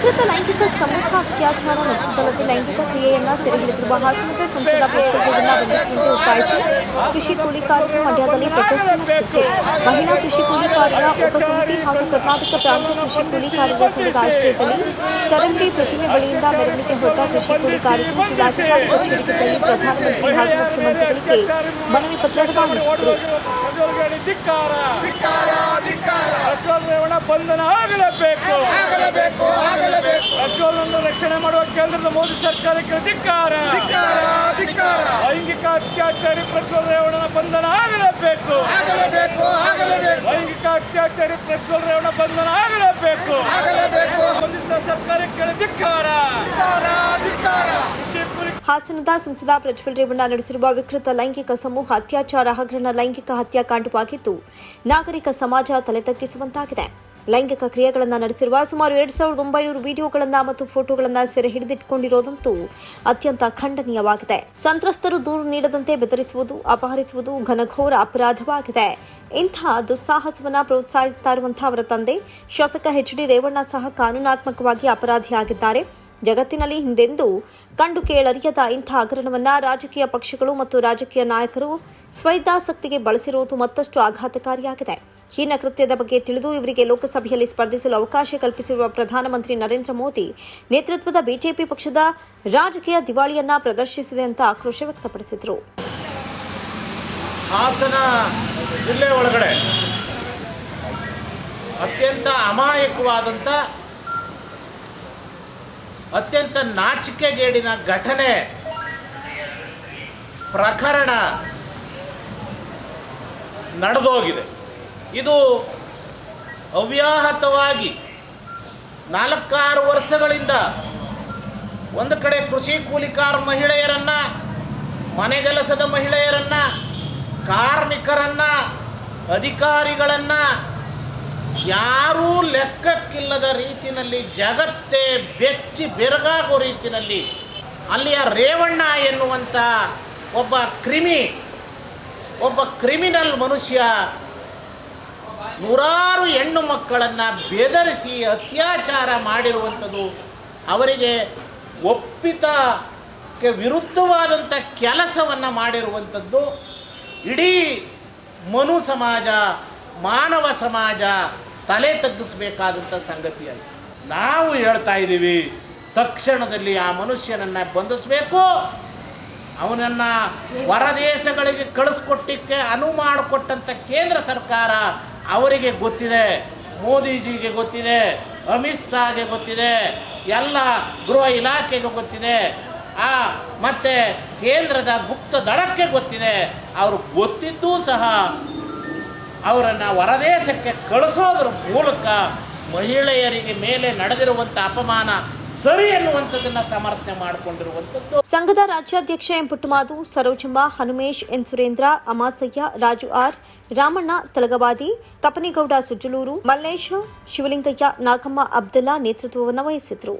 ವಿಕೃತ ಲೈಂಗಿಕ ಸಮೂಹ ಅತ್ಯಾಚಾರ ನಡೆಸಿದ್ದಲ್ಲದೆ ಲೈಂಗಿಕ ಕ್ರಿಯೆಯನ್ನ ಸೆರೆ ಹಿಡಿದಿರುವ ಹಾಸನದ ಸಂಸದ ಪ್ರಜ್ವಲ್ರನ್ನ ಬಂಧಿಸುವಂತೆ ಒತ್ತಾಯಿಸಿ ಕೃಷಿ ಕೂಲಿಕಾರರು ಮಂಡ್ಯದಲ್ಲಿ ಪ್ರೊಟೆಸ್ಟ್ ನಡೆಸಿದ್ರು ಮಹಿಳಾ ಕೃಷಿ ಕೂಲಿಕಾರರ ಉಪಸಮಿತಿ ಹಾಗೂ ಕರ್ನಾಟಕ ಪ್ರಾಂತ ಕೃಷಿ ಕೂಲಿಕಾರರ ಸಂಘದ ಆಶ್ರಯದಲ್ಲಿ ಸರಂಬಿ ಪ್ರತಿಮೆ ಬಳಿಯಿಂದ ಮೆರವಣಿಗೆ ಹೊರಟ ಕೃಷಿ ಕೂಲಿಕಾರರು ಜಿಲ್ಲಾಧಿಕಾರಿ ಕಚೇರಿಗೆ ತೆರಳಿ ಪ್ರಧಾನಮಂತ್ರಿ ಹಾಗೂ ಮುಖ್ಯಮಂತ್ರಿಗಳಿಗೆ ಮನವಿ ಪತ್ರ ರವಾನಿಸಿದರು ಬಂಧನ ಆಗಲೇಬೇಕು. ಆಗಲೇಬೇಕು ಆಗಲೇಬೇಕು. ಪ್ರಜ್ವಲನ್ನು ರಕ್ಷಣೆ ಮಾಡುವ ಕೇಂದ್ರದ ಮೋದಿ ಸರ್ಕಾರಕ್ಕೆ ಧಿಕ್ಕಾರ. ಧಿಕ್ಕಾರ ಲೈಂಗಿಕ ಅತ್ಯಾಚಾರಿ ಪ್ರಜ್ವಲ್ ರೇವಣನ ಬಂಧನ ಆಗಲೇಬೇಕು. ಆಗಲೇಬೇಕು ಆಗಲೇಬೇಕು. ಲೈಂಗಿಕ ಅತ್ಯಾಚಾರಿ ಪ್ರಜ್ವಲ್ ರೇವಣ ಬಂಧನ ಆಗಲೇಬೇಕು. ಆಗಲೇಬೇಕು. ಬಂಧಿತ ಸರ್ಕಾರಕ್ಕೆ ಧಿಕ್ಕಾರ. ಕೂಲಿ ಹಾಸನದ ಸಂಸದ ಪ್ರಜ್ವಲ್ ರೇವಣ್ಣ ನಡೆಸಿರುವ ವಿಕೃತ ಲೈಂಗಿಕ ಸಮೂಹ ಅತ್ಯಾಚಾರ ಹಗರಣ ಲೈಂಗಿಕ ಹತ್ಯಾಕಾಂಡವಾಗಿದ್ದು ನಾಗರಿಕ ಸಮಾಜ ತಲೆ ತಗ್ಗಿಸುವಂತಾಗಿದೆ. ಲೈಂಗಿಕ ಕ್ರಿಯೆಗಳನ್ನು ನಡೆಸಿರುವ ಸುಮಾರು ಎರಡು ಸಾವಿರದ ಒಂಬೈನೂರು ವಿಡಿಯೋಗಳನ್ನು ಮತ್ತು ಫೋಟೋಗಳನ್ನು ಸೆರೆ ಹಿಡಿದಿಟ್ಟುಕೊಂಡಿರೋದಂತೂ ಅತ್ಯಂತ ಖಂಡನೀಯವಾಗಿದೆ. ಸಂತ್ರಸ್ತರು ದೂರು ನೀಡದಂತೆ ಬೆದರಿಸುವುದು, ಅಪಹರಿಸುವುದು ಘನಘೋರ ಅಪರಾಧವಾಗಿದೆ. ಇಂತಹ ದುಸ್ಸಾಹಸವನ್ನು ಪ್ರೋತ್ಸಾಹಿಸುತ್ತಾ ಇರುವಂತಹ ಅವರ ತಂದೆ ಶಾಸಕ ಎಚ್ ಡಿ ರೇವಣ್ಣ ಸಹ ಕಾನೂನಾತ್ಮಕವಾಗಿ ಅಪರಾಧಿಯಾಗಿದ್ದಾರೆ. ಜಗತ್ತಿನಲ್ಲಿ ಹಿಂದೆಂದೂ ಕಂಡು ಕೇಳರಿಯದ ಇಂಥ ಹಗರಣವನ್ನು ರಾಜಕೀಯ ಪಕ್ಷಗಳು ಮತ್ತು ರಾಜಕೀಯ ನಾಯಕರು ಸ್ವೈದಾಸಕ್ತಿಗೆ ಬಳಸಿರುವುದು ಮತ್ತಷ್ಟು ಆಘಾತಕಾರಿಯಾಗಿದೆ. ಹೀನ ಕೃತ್ಯದ ಬಗ್ಗೆ ತಿಳಿದು ಇವರಿಗೆ ಲೋಕಸಭೆಯಲ್ಲಿ ಸ್ಪರ್ಧಿಸಲು ಅವಕಾಶ ಕಲ್ಪಿಸಿರುವ ಪ್ರಧಾನಮಂತ್ರಿ ನರೇಂದ್ರ ಮೋದಿ ನೇತೃತ್ವದ ಬಿಜೆಪಿ ಪಕ್ಷದ ರಾಜಕೀಯ ದಿವಾಳಿಯನ್ನ ಪ್ರದರ್ಶಿಸಿದೆ ಅಂತ ಆಕ್ರೋಶ ವ್ಯಕ್ತಪಡಿಸಿದರು. ಹಾಸನ ಜಿಲ್ಲೆ ಒಳಗಡೆ ಅತ್ಯಂತ ಅಮಾಯಕವಾದಂಥ ಅತ್ಯಂತ ನಾಚಿಕೆಗೇಡಿನ ಘಟನೆ, ಪ್ರಕರಣ ನಡೆದೋಗಿದೆ. ಇದು ಅವ್ಯಾಹತವಾಗಿ ನಾಲ್ಕಾರು ವರ್ಷಗಳಿಂದ ಒಂದು ಕಡೆ ಕೃಷಿ ಕೂಲಿಕಾರ ಮಹಿಳೆಯರನ್ನ ಮನೆಗೆಲಸದ ಮಹಿಳೆಯರನ್ನ, ಕಾರ್ಮಿಕರನ್ನ, ಅಧಿಕಾರಿಗಳನ್ನ, ಯಾರೂ ಲೆಕ್ಕಕ್ಕಿಲ್ಲದ ರೀತಿಯಲ್ಲಿ ಜಗತ್ತೇ ಬೆಚ್ಚಿ ಬೆರಗಾಗೋ ರೀತಿಯಲ್ಲಿ ಅಲ್ಲಿಯ ರೇವಣ್ಣ ಎನ್ನುವಂಥ ಒಬ್ಬ ಕ್ರಿಮಿ, ಒಬ್ಬ ಕ್ರಿಮಿನಲ್ ಮನುಷ್ಯ ನೂರಾರು ಹೆಣ್ಣು ಮಕ್ಕಳನ್ನು ಬೆದರಿಸಿ ಅತ್ಯಾಚಾರ ಮಾಡಿರುವಂಥದ್ದು ಅವರಿಗೆ ಒಪ್ಪಿತಕ್ಕೆ ವಿರುದ್ಧವಾದಂಥ ಕೆಲಸವನ್ನು ಮಾಡಿರುವಂಥದ್ದು ಇಡೀ ಮನು ಸಮಾಜ, ಮಾನವ ಸಮಾಜ ತಲೆ ತಗ್ಗಿಸಬೇಕಾದಂಥ ಸಂಗತಿಯಾಗಿದೆ ನಾವು ಹೇಳ್ತಾ ಇದ್ದೀವಿ, ತಕ್ಷಣದಲ್ಲಿ ಆ ಮನುಷ್ಯನನ್ನು ಬಂಧಿಸಬೇಕು. ಅವನನ್ನು ಹೊರದೇಶಗಳಿಗೆ ಕಳಿಸ್ಕೊಟ್ಟಿಕ್ಕೆ ಅನುವು ಮಾಡಿಕೊಟ್ಟಂಥ ಕೇಂದ್ರ ಸರ್ಕಾರ ಅವರಿಗೆ ಗೊತ್ತಿದೆ, ಮೋದಿಜಿಗೆ ಗೊತ್ತಿದೆ, ಅಮಿತ್ ಶಾಗೆ ಗೊತ್ತಿದೆ, ಎಲ್ಲ ಗೃಹ ಇಲಾಖೆಗೆ ಗೊತ್ತಿದೆ, ಆ ಮತ್ತು ಕೇಂದ್ರದ ಗುಪ್ತ ದಳಕ್ಕೆ ಗೊತ್ತಿದೆ. ಅವರು ಗೊತ್ತಿದ್ದೂ ಸಹ ಅವರನ್ನು ಹೊರದೇಶಕ್ಕೆ ಕಳಿಸೋದ್ರ ಮೂಲಕ ಮಹಿಳೆಯರಿಗೆ ಮೇಲೆ ನಡೆದಿರುವಂಥ ಅಪಮಾನ ಸರಿ ಎನ್ನುವಂಥದ್ದನ್ನ ಸಮರ್ಥನೆ ಮಾಡಿಕೊಂಡಿರುವಂಥದ್ದು. ಸಂಘದ ರಾಜ್ಯಾಧ್ಯಕ್ಷ M Puttamadu Sarojamma Hanumesh, N Surendra, Amasayya, Raju R, Ramanna Talagavadi Kapanigowda Sujjaluru, Mallesha, Shivalingaiah, Nagamma Abdullah ನೇತೃತ್ವವನ್ನು ವಹಿಸಿದ್ರು.